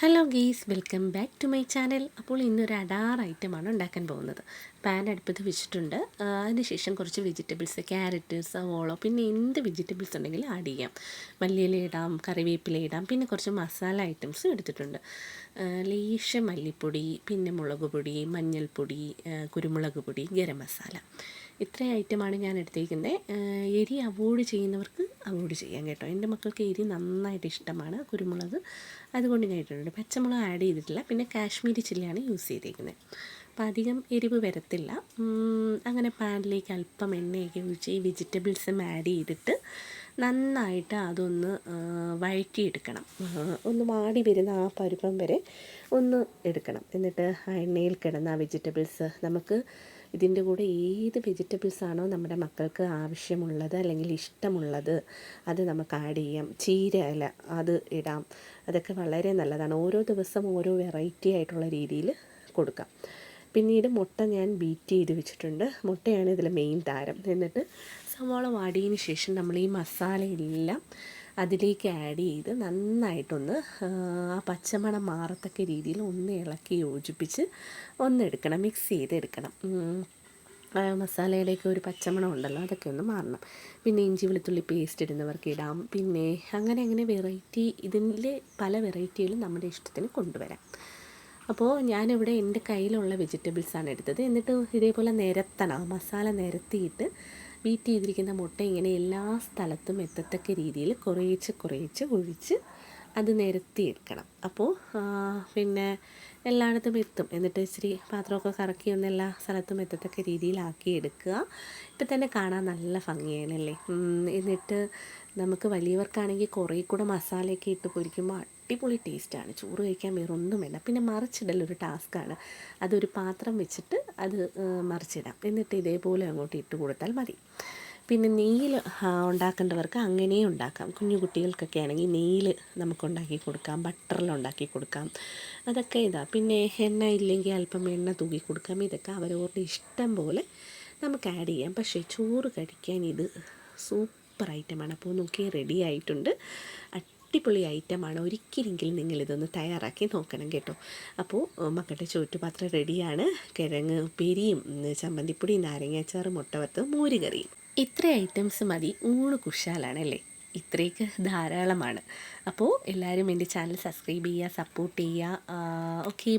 Hello guys welcome back to my channel അപ്പോൾ ഇന്നൊരു അഡാർ ഐറ്റമാണ് ഉണ്ടാക്കാൻ പോകുന്നത്. പാൻ അടുപ്പത്ത് വെച്ചിട്ടുണ്ട്. അതിനുശേഷം കുറച്ച് വെജിറ്റബിൾസ് ക്യാരറ്റ് സവോള പിന്നെ എന്ത് വെജിറ്റബിൾസ് ഉണ്ടെങ്കിലും ആഡ് ചെയ്യാം. മല്ലിയില ഇടാം കറിവേപ്പില ഇടാം പിന്നെ കുറച്ച് മസാല ഐറ്റംസും എടുത്തിട്ടുണ്ട്. ലേശ മല്ലിപ്പൊടി പിന്നെ മുളക് പൊടി മഞ്ഞൾപ്പൊടി കുരുമുളക് പൊടി ഗരം മസാല ഇത്രയും ഐറ്റമാണ് ഞാൻ എടുത്തേക്കുന്നത് എരി അവോയ്ഡ് ചെയ്യുന്നവർക്ക് അവോയ്ഡ് ചെയ്യാം കേട്ടോ. എന്റെ മക്കൾക്ക് എരി നന്നായിട്ട് ഇഷ്ടമാണ് കുരുമുളക്. അതുകൊണ്ട് ഞാൻ ഇട്ടിട്ടുണ്ട്. പച്ചമുളക് ആഡ് ചെയ്തിട്ടില്ല. പിന്നെ കാശ്മീരി ചില്ലിയാണ് യൂസ് ചെയ്തേക്കുന്നത് അപ്പം അധികം എരിവ് വരത്തില്ല. അങ്ങനെ പാനിലേക്ക് അല്പം എണ്ണയൊക്കെ ഒഴിച്ച് ഈ വെജിറ്റബിൾസും ആഡ് ചെയ്തിട്ട് നന്നായിട്ട് അതൊന്ന് വഴറ്റിയെടുക്കണം. ഒന്ന് വാടി വരുന്ന ആ പരുപ്പം വരെ ഒന്ന് എടുക്കണം. എന്നിട്ട് ആ എണ്ണയിൽ കിടന്ന ആ വെജിറ്റബിൾസ് നമുക്ക് ഇതിന്റെ കൂടെ ഏത് വെജിറ്റബിൾസ് ആണോ നമ്മുടെ മക്കൾക്ക് ആവശ്യമുള്ളത് അല്ലെങ്കിൽ ഇഷ്ടമുള്ളത് അത് നമുക്ക് ആഡ് ചെയ്യാം. ചീര ഇല അത് ഇടാം. അതൊക്കെ വളരെ നല്ലതാണ്. ഓരോ ദിവസം ഓരോ വെറൈറ്റി ആയിട്ടുള്ള രീതിയിൽ കൊടുക്കാം. പിന്നീട് മുട്ട ഞാൻ ബീറ്റ് ചെയ്ത് വെച്ചിട്ടുണ്ട്. മുട്ടയാണ് ഇതിലെ മെയിൻ താരം. എന്നിട്ട് സവാള വാടിയതിന് ശേഷം നമ്മൾ ഈ മസാലയെല്ലാം അതിലേക്ക് ആഡ് ചെയ്ത് നന്നായിട്ടൊന്ന് ആ, പച്ചമണം മാറത്തക്ക രീതിയിൽ ഒന്ന് ഇളക്കി യോജിപ്പിച്ച് ഒന്ന് എടുക്കണം മിക്സ് ചെയ്ത് എടുക്കണം. മസാലയിലേക്ക് ഒരു പച്ചമണം ഉണ്ടല്ലോ അതൊക്കെ ഒന്ന് മാറണം. പിന്നെ ഇഞ്ചി വെളുത്തുള്ളി പേസ്റ്റ് ഇടുന്നവർക്ക് ഇടാം. പിന്നെ അങ്ങനെ അങ്ങനെ വെറൈറ്റി ഇതിന്റെ പല വെറൈറ്റികളും നമ്മുടെ ഇഷ്ടത്തിന് കൊണ്ടുവരാം. അപ്പോൾ ഞാനിവിടെ എന്റെ കയ്യിലുള്ള വെജിറ്റബിൾസാണ് എടുത്തത്. എന്നിട്ട് ഇതേപോലെ നിരത്തണം. മസാല നിരത്തിയിട്ട് ബീറ്റ് ചെയ്തിരിക്കുന്ന മുട്ട ഇങ്ങനെ എല്ലാ സ്ഥലത്തും എത്തത്തക്ക രീതിയിൽ കുറേച്ച് കുറേച്ച് ഒഴിച്ച് അത് നിരത്തിയെടുക്കണം അപ്പോൾ പിന്നെ എല്ലായിടത്തും എത്തും. എന്നിട്ട് ഇച്ചിരി പാത്രമൊക്കെ കറക്കി ഒന്ന് എല്ലാ സ്ഥലത്തും എത്തത്തക്ക രീതിയിലാക്കി എടുക്കുക. ഇപ്പം തന്നെ കാണാൻ നല്ല ഭംഗിയാണല്ലേ? എന്നിട്ട് നമുക്ക് വലിയവർക്കാണെങ്കിൽ കുറേ കൂടെ മസാലയൊക്കെ ഇട്ട് പൊരിക്കുമ്പോൾ അടിപൊളി ടേസ്റ്റാണ്. ചോറ് കഴിക്കാൻ വേറെ ഒന്നും വേണ്ട. പിന്നെ മറിച്ചിടൽ ഒരു ടാസ്ക്കാണ്. അതൊരു പാത്രം വെച്ചിട്ട് അത് മറിച്ചിടാം. എന്നിട്ട് ഇതേപോലെ അങ്ങോട്ട് ഇട്ട് കൊടുത്താൽ മതി. പിന്നെ നെയ്യിൽ ഉണ്ടാക്കേണ്ടവർക്ക് അങ്ങനെയും ഉണ്ടാക്കാം. കുഞ്ഞു കുട്ടികൾക്കൊക്കെ ആണെങ്കിൽ നെയ്യിൽ നമുക്ക് ഉണ്ടാക്കി കൊടുക്കാം ബട്ടറിൽ ഉണ്ടാക്കി കൊടുക്കാം. അതൊക്കെ ഇതാ. പിന്നെ എണ്ണ ഇല്ലെങ്കിൽ അല്പം എണ്ണ തൂക്കി കൊടുക്കാം. ഇതൊക്കെ അവരവരുടെ ഇഷ്ടം പോലെ നമുക്ക് ആഡ് ചെയ്യാം. പക്ഷേ ചോറ് കഴിക്കാൻ ഇത് സൂപ്പർ ഐറ്റമാണ് അപ്പോൾ നോക്കി റെഡി ആയിട്ടുണ്ട്. അടിപൊളി ഐറ്റമാണ്. ഒരിക്കലെങ്കിലും നിങ്ങളിതൊന്ന് തയ്യാറാക്കി നോക്കണം കേട്ടോ. അപ്പോൾ മക്കളുടെ ചോറ്റുപാത്രം റെഡിയാണ്. കിഴങ്ങ് പെരിയും ചമ്മന്തിപ്പൊടി നാരങ്ങാച്ചാറ് മുട്ട വറുത്ത് മോരുകറിയും. ഇത്ര ഐറ്റംസ് മതി. ഊണ് കുശാലാണല്ലേ ഇത്രയൊക്കെ ധാരാളമാണ്. അപ്പോൾ എല്ലാവരും എന്റെ ചാനൽ സബ്സ്ക്രൈബ് ചെയ്യുക സപ്പോർട്ട് ചെയ്യുക ഓക്കെ.